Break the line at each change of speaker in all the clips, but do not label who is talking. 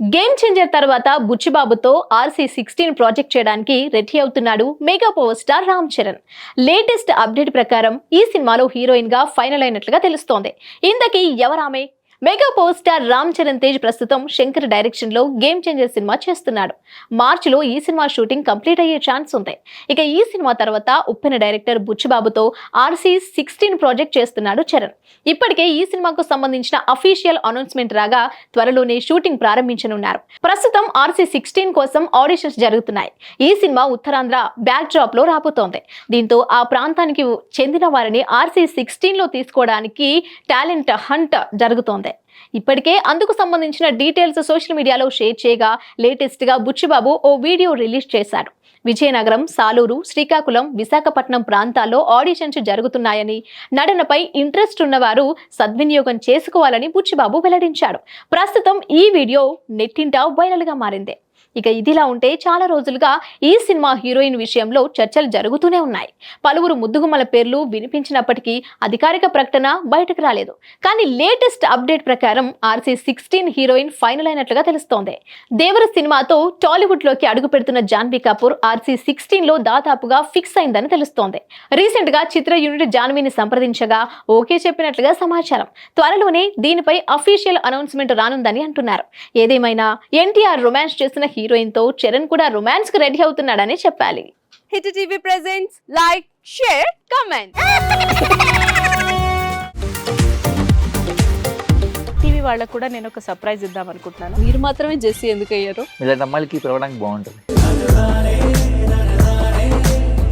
Game changer తర్వాత బుచ్చిబాబుతో RC sixteen project చేయడానికి రెడీ అవుతున్నాడు mega power star Ram Charan. Latest update ప్రకారం ఈ సినిమాలో హీరోయిన్గా ఫైనల్ అయినట్లుగా తెలుస్తోంది. ఇంతకీ ఎవరామె mega power star Ram Charan Tej ప్రస్తుతం శంకర్ డైరెక్షన్లో గేమ్ చేంజర్ సినిమా చేస్తున్నాడు. మార్చిలో ఈ సినిమా షూటింగ్ కంప్లీట్ అయ్యే ఛాన్స్ ఉంది. ఇక ఈ సినిమా తర్వాత ఉప్పెన డైరెక్టర్ బుచ్చిబాబుతో ఆర్సీ సిక్స్టీన్ ప్రాజెక్ట్ చేస్తున్నాడు చరణ్. ఇప్పటికే ఈ సినిమాకు సంబంధించిన అఫీషియల్ అనౌన్స్మెంట్ రాగా త్వరలోనే షూటింగ్ ప్రారంభించనున్నారు. ప్రస్తుతం ఆర్సీ సిక్స్టీన్ కోసం ఆడిషన్స్ జరుగుతున్నాయి. ఈ సినిమా ఉత్తరాంధ్ర బ్యాక్ డ్రాప్లో రాబోతోంది. దీంతో ఆ ప్రాంతానికి చెందిన వారిని ఆర్సీ సిక్స్టీన్లో తీసుకోవడానికి టాలెంట్ హంట్ జరుగుతోంది. ఇప్పటికే అందుకు సంబంధించిన డీటెయిల్స్ సోషల్ మీడియాలో షేర్ చేయగా లేటెస్ట్గా బుచ్చిబాబు ఓ వీడియో రిలీజ్ చేశారు. విజయనగరం సాలూరు శ్రీకాకుళం విశాఖపట్నం ప్రాంతాల్లో ఆడిషన్స్ జరుగుతున్నాయని నటనపై ఇంట్రెస్ట్ ఉన్నవారు సద్వినియోగం చేసుకోవాలని బుచ్చిబాబు వెల్లడించాడు. ప్రస్తుతం ఈ వీడియో నెట్టింట వైరల్గా మారింది. ఇక ఇదిలా ఉంటే చాలా రోజులుగా ఈ సినిమా హీరోయిన్ విషయంలో చర్చలు జరుగుతూనే ఉన్నాయి. పలువురు ముద్దుగుమ్మల పేర్లు వినిపించినప్పటికీ అధికారిక ప్రకటన బయటకు రాలేదు. కానీ లేటెస్ట్ అప్డేట్ ప్రకారం ఆర్సీ సిక్స్టీన్ హీరోయిన్ ఫైనల్ అయినట్లుగా తెలుస్తోంది. దేవర సినిమాతో టాలీవుడ్లోకి అడుగు పెడుతున్న జాన్వీ కపూర్ ఆర్సీ సిక్స్టీన్లో దాదాపుగా ఫిక్స్ అయిందని తెలుస్తోంది. రీసెంట్గా చిత్ర యూనిట్ జాన్వీని సంప్రదించగా ఓకే చెప్పినట్లుగా సమాచారం. త్వరలోనే దీనిపై అఫీషియల్ అనౌన్స్మెంట్ రానుందని అంటున్నారు. ఏదేమైనా ఎన్టీఆర్ రొమాన్స్ చేసిన హీరోయిన్తో చరణ్ కూడా రొమాన్స్కు రెడీ అవుతున్నాడని చెప్పాలి.
Hit TV presents like share comment.
TV వాళ్ళకు కూడా నేను ఒక సర్ప్రైజ్ ఇద్దాం అనుకుంటున్నాను.
మీరు మాత్రమే జెస్సీ ఎందుకు అయ్యారు
ఇలాంటి అమ్మాయిలకి పిలవడానికి బాగుంటుంది.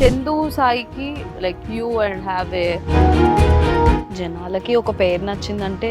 చందు సాయికి like you and have a జనాలకి ఒక పేరు నచ్చిందంటే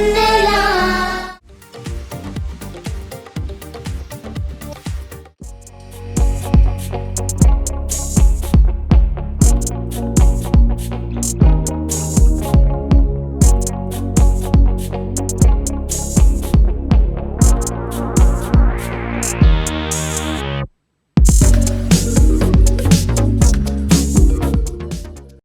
Thank you.